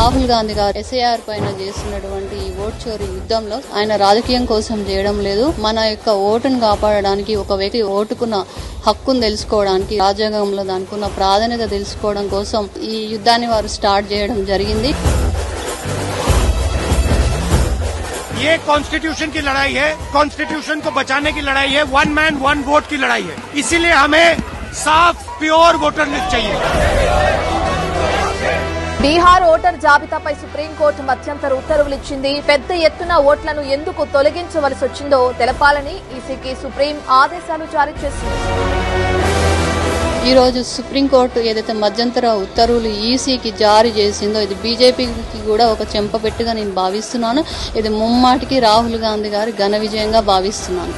రాహుల్ గాంధీ గారు ఎస్ఐఆర్ పైన చేస్తున్నటువంటి ఈ ఓట్ చోరీ యుద్ధంలో ఆయన రాజకీయం కోసం చేయడం లేదు మన యొక్క ఓటును కాపాడడానికి ఒక వ్యక్తి ఓటుకున్న హక్కును తెలుసుకోవడానికి రాజ్యాంగంలో దానికి ఉన్న ప్రాధాన్యత తెలుసుకోవడం కోసం ఈ యుద్ధాన్ని వారు స్టార్ట్ చేయడం జరిగింది ये कॉन्स्टिट्यूशन की लड़ाई है कॉन्स्टिट्यूशन को बचाने की लड़ाई है वन मैन वन वोट की लड़ाई है इसीलिए हमें साफ प्योर वोटर लिस्ट चाहिए బీహార్ ఓటర్ జాబితాపై సుప్రీంకోర్టు మధ్యంతర ఉత్తర్వులు ఇచ్చింది. పెద్ద ఎత్తున ఓట్లను ఎందుకు తొలగించవలసి వచ్చిందో తెలపాలని ఈసీకి సుప్రీం ఆదేశాలు జారీ చేసింది. ఈ రోజు సుప్రీంకోర్టు ఏదైతే మధ్యంతర ఉత్తర్వులు ఈసీకి జారీ చేసిందో ఇది బీజేపీకి కూడా ఒక చెంపబెట్టుగా నేను భావిస్తున్నాను. ఇది ముమ్మాటికి రాహుల్ గాంధీ గారి ఘన విజయంగా భావిస్తున్నాను.